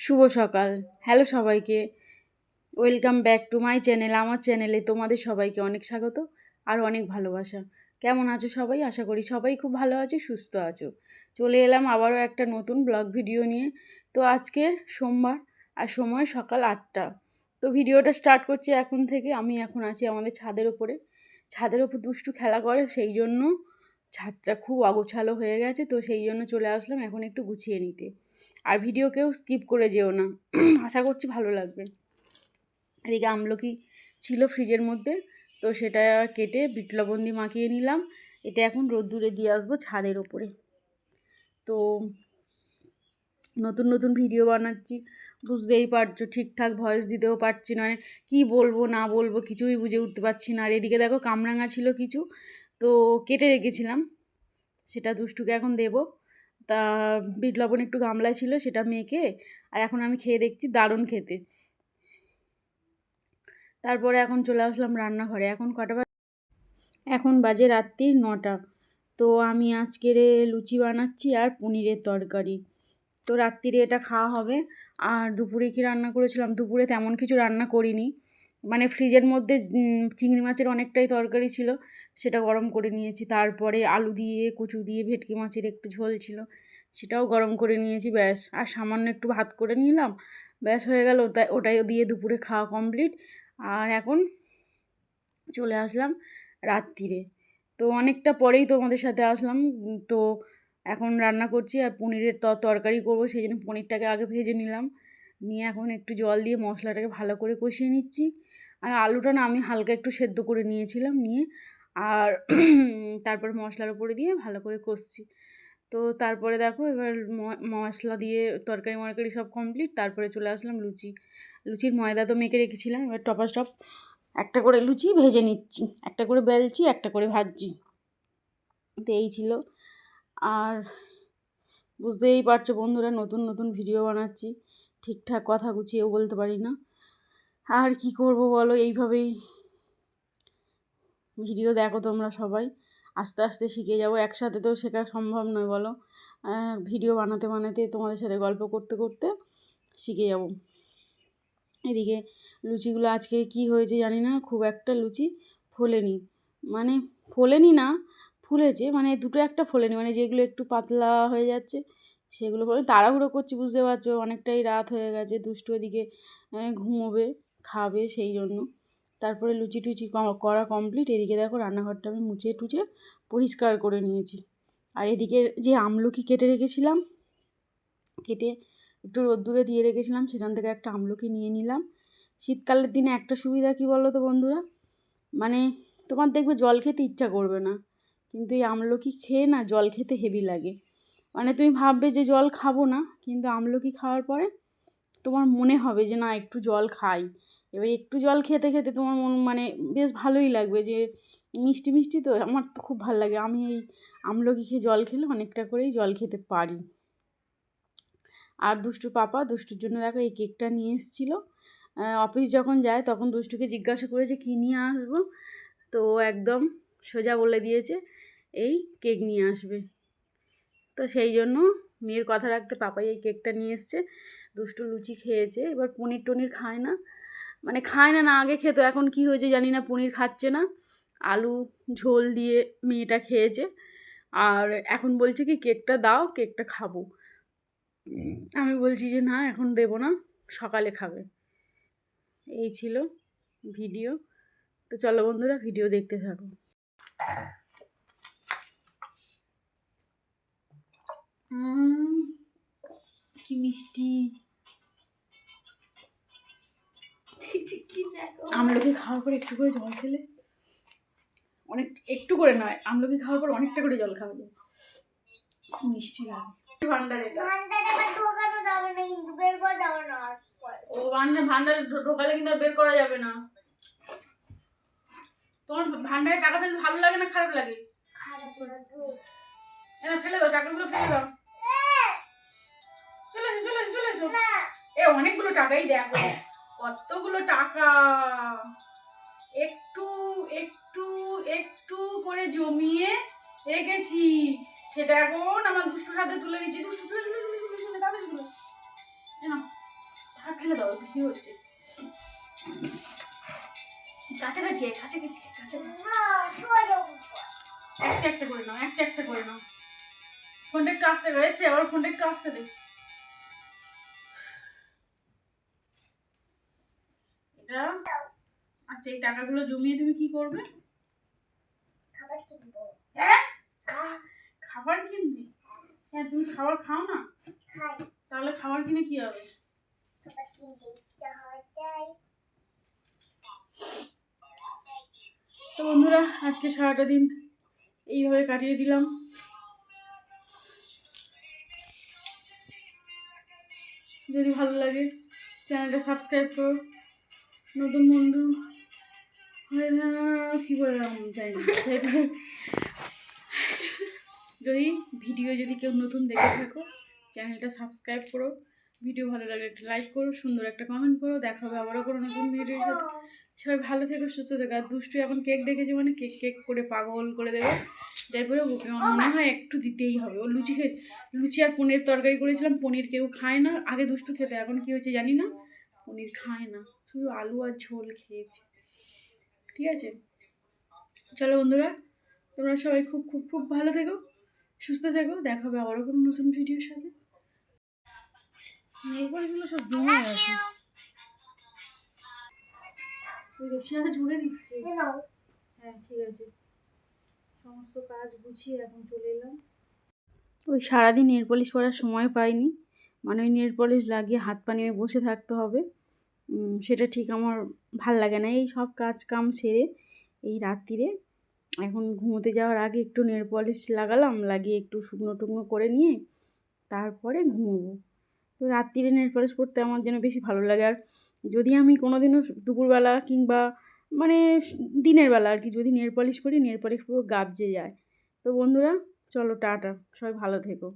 শুভ সকাল। হ্যালো সবাইকে। Welcome back to my channel আমার চ্যানেলে তোমাদের সবাইকে অনেক স্বাগত আর অনেক ভালোবাসা। কেমন আছো সবাই? আশা করি সবাই খুব ভালো আছো, সুস্থ আছো। চলে এলাম আবারও একটা নতুন ব্লগ ভিডিও নিয়ে। তো আজকের সোমবার আর সময় সকাল আটটা। তো ভিডিওটা স্টার্ট করছি এখন থেকে। আমি এখন আছি আমাদের ছাদের ওপরে ছাদের ওপর দুষ্টু খেলা করে সেই জন্য ছাদটা খুব অগোছালো হয়ে গেছে, তো সেই জন্য চলে আসলাম এখন একটু গুছিয়ে নিতে। আর ভিডিও কেউ স্কিপ করে যেও না। আশা করছি ভালো লাগবে। এদিকে আমলকি ছিল ফ্রিজের মধ্যে, তো সেটা কেটে বিট লবণ দিয়ে মাখিয়ে নিলাম। এটা এখন রোদ্দুরে দিয়ে আসব ছাদের ওপরে। তো নতুন নতুন ভিডিও বানাচ্ছি। বুঝতেই পারছ, ঠিকঠাক ভয়েস দিতেও পারছি না। মানে কী বলব, না বলব কিছুই বুঝে উঠতে পারছি না। আর এদিকে দেখো কামরাঙা ছিল কিছু। তো কেটে রেখেছিলাম। সেটা দুষ্টুকে এখন দেবো। তা বিট লবণ একটু গামলায় ছিল, সেটা মেখে আর এখন আমি খেয়ে দেখছি দারুণ খেতে। তারপরে এখন চলে আসলাম রান্নাঘরে। এখন কটা এখন বাজে রাত্রি নটা। তো আমি আজকের লুচি বানাচ্ছি আর পনিরের তরকারি। তো রাত্রিরে এটা খাওয়া হবে। আর দুপুরে কি রান্না করেছিলাম? দুপুরে তেমন কিছু রান্না করিনি। মানে ফ্রিজের মধ্যে চিংড়ি মাছের অনেকটাই তরকারি ছিল, সেটা গরম করে নিয়েছি। তারপরে আলু দিয়ে, কচু দিয়ে, ভেটকি মাছের একটু ঝোল ছিল, সেটাও গরম করে নিয়েছি, ব্যাস। আর সামান্য একটু ভাত করে নিলাম, ব্যাস হয়ে গেল। ওটা ওটাই দিয়ে দুপুরে খাওয়া কমপ্লিট আর এখন চলে আসলাম রাত্রিরে তো অনেকটা পরেই তোমাদের সাথে আসলাম। তো এখন রান্না করছি আর পনিরের তরকারি করব, সেই জন্য পনিরটাকে আগে ভেজে নিলাম। নিয়ে এখন একটু জল দিয়ে মশলাটাকে ভালো করে কষিয়ে নিচ্ছি। আর আলুটা না আমি হালকা একটু সেদ্ধ করে নিয়েছিলাম নিয়ে, আর তারপর মশলার উপরে দিয়ে ভালো করে কষছি। তো তারপরে দেখো এবার মশলা দিয়ে তরকারি মরকারি সব কমপ্লিট তারপরে চলে আসলাম লুচি। লুচির ময়দা তো মেখে রেখেছিলাম, এবার টপা টপ একটা করে লুচি ভেজে নিচ্ছি, একটা করে বেলছি একটা করে ভাজছি। তো এই ছিল। আর বুঝতেই পারছ বন্ধুরা, নতুন নতুন ভিডিও বানাচ্ছি। ঠিকঠাক কথা গুছিয়েও বলতে পারি না। আর কি করব বলো? এইভাবেই ভিডিও দেখো তোমরা সবাই। আস্তে আস্তে শিখে যাব। একসাথে তো শেখা সম্ভব নয় বলো। ভিডিও বানাতে বানাতে তোমাদের সাথে গল্প করতে করতে শিখে যাব। এদিকে লুচিগুলো আজকে কি হয়েছে জানি না, খুব একটা লুচি ফোলেনি। মানে ফোলেনি না, ফুলেছে। মানে দুটো একটা ফোলেনি। মানে যেগুলো একটু পাতলা হয়ে যাচ্ছে, সেগুলো তাড়াহুড়ো করছি, বুঝতে পারছ? অনেকটাই রাত হয়ে গেছে, দুষ্টু এদিকে ঘুমোবে। খাবে সেই জন্য। তারপরে লুচি টুচি করা কমপ্লিট এদিকে দেখো রান্নাঘরটা আমি মুছে টুচে পরিষ্কার করে নিয়েছি। আর এদিকে যে আমলকি কেটে রেখেছিলাম, কেটে একটু রোদ্দুরে দিয়ে রেখেছিলাম, সেখান থেকে একটা আমলকি নিয়ে নিলাম। শীতকালের দিনে একটা সুবিধা কী বলো তো বন্ধুরা? মানে তোমার দেখবে জল খেতে ইচ্ছা করবে না, কিন্তু এই আমলকি খেয়ে না জল খেতে হেভি লাগে। মানে তুমি ভাববে যে জল খাব না, কিন্তু আমলকি খাওয়ার পরে তোমার মনে হবে যে না, একটু জল খাই। এবার একটু জল খেতে খেতে তোমার মন মানে বেশ ভালোই লাগবে যে মিষ্টি মিষ্টি তো আমার তো খুব ভালো লাগে। আমি এই আমলকি খেয়ে জল খেলে অনেকটা করেই জল খেতে পারি। আর দুষ্টু পাপা, দুষ্টুর জন্য দেখো এই কেকটা নিয়ে এসেছিল। অফিস যখন যায় তখন দুষ্টুকে জিজ্ঞাসা করেছে কী নিয়ে আসব? তো একদম সোজা বলে দিয়েছে, এই কেক নিয়ে আসবে। তো সেই জন্য মেয়ের কথা রাখতে পাপাই এই কেকটা নিয়ে এসছে। দুষ্টু লুচি খেয়েছে, এবার পনির টনির খায় না। মানে খায় না না আগে খেত, এখন কি হয়েছে জানি না, পনির খাচ্ছে না। আলু, ঝোল দিয়ে মেয়েটা খেয়েছে। আর এখন বলছে কি, কেকটা দাও, কেকটা খাব। আমি বলছি যে, না, এখন দেবো না, সকালে খাবে। এই ছিল ভিডিও। তো চলো বন্ধুরা, ভিডিও দেখতে থাকো। কি মিষ্টি। আমলকি খাওয়ার পর একটু করে জল খেলে। অনেক একটু করে নয় আমলকি খাওয়ার পর অনেকটা করে জল খাওয়া যায় খুব মিষ্টি লাগে। ভান্ডার এটা? ও ভান্ডার ভান্ডারে ঢোকালে কিন্তু আর বের করা যাবে না। তোমার ভান্ডারে টাকা ফেলতে ভালো লাগে না খারাপ লাগে? ফেলে দাও টাকাগুলো ফেলে দাও। চলে এসো চলে এসো চলে এসো। এ অনেকগুলো টাকাই দেখো। কতগুলো টাকা? একটু একটু একটু করে জমিয়ে রেখেছি। সেটা এখন আমার দুষ্টুর হাতে তুলে দিচ্ছি। দুষ্টু চলে চলে চলে চলে চলে তাড়াতাড়ি চলে ফেলে দাও ভিডিও হচ্ছে। কাছাকাছি কাছাকাছি কাছাকাছি একটা একটা করে নাও, একটা একটা করে নাও। ফোনটা একটু আসতে রয়েছে আবার ফোনটা একটু আসতে দে। আচ্ছা এই টাকাগুলো জমিয়ে তুমি কি করবে? হ্যাঁ? খাবার কিনবে? হ্যাঁ তুমি খাবার খাও না? তাহলে খাবার কিনে কি হবে? তো বন্ধুরা আজকে সারাটা দিন এইভাবে কাটিয়ে দিলাম। যদি ভালো লাগে চ্যানেলটা সাবস্ক্রাইব করো। নতুন বন্ধু। হয়ে কী জানি যদি ভিডিও যদি কেউ নতুন দেখে থাকো, চ্যানেলটা সাবস্ক্রাইব করো। ভিডিও ভালো লাগলে একটা লাইক করো, সুন্দর একটা কমেন্ট করো। দেখা হবে আবারও নতুন ভিডিওর সাথে। সবাই ভালো থেকো, সুস্থ থেকো। আর দুষ্টু এখন কেক দেখেছে মানে কেক কেক করে পাগল করে দেবে। যাই পরে মনে হয় একটু দিতেই হবে। ও লুচি খেয়ে, লুচি আর পনির তরকারি করেছিলাম, পনির কেউ খায় না। আগে দুষ্টু খেতে, এখন কী হয়েছে জানি না? পনির খায় না। শুধু আলু আর ঝোল খেয়েছে। ঠিক আছে? চলো বন্ধুরা তোমরা সবাই খুব খুব খুব ভালো থেকো সুস্থ থেকো দেখা হবে আবারও কোনো নতুন ভিডিওর সাথে। নেলপালিশগুলো সব জমে আছে। ওই রসিয়াটা জুড়ে দিচ্ছে। হ্যাঁ ঠিক আছে। সমস্ত কাজ গুছিয়ে এখন চলে এলাম। ওই সারাদিন নেল পলিশ করার সময় পাইনি। মানে ওই নেল পলিশ লাগিয়ে হাত পা নিয়ে বসে থাকতে হবে। সেটা ঠিক আমার ভালো লাগে না। এই সব কাজ কাম সেরে, এই রাত্রিরে এখন ঘুমোতে যাওয়ার আগে একটু নেল পলিশ লাগালাম, লাগিয়ে একটু শুকনো টুকনো করে নিয়ে তারপরে ঘুমোবো। তো রাত্রিরে নেল পলিশ করতে আমার যেন বেশি ভালো লাগে। আর যদি আমি কোনো দিনও দুপুরবেলা কিংবা মানে দিনের বেলা আর কি যদি নেল পলিশ করি নেল পলিশ পুরো গাবজে যায়। তো বন্ধুরা, চলো টাটা, সবাই ভালো থেকো।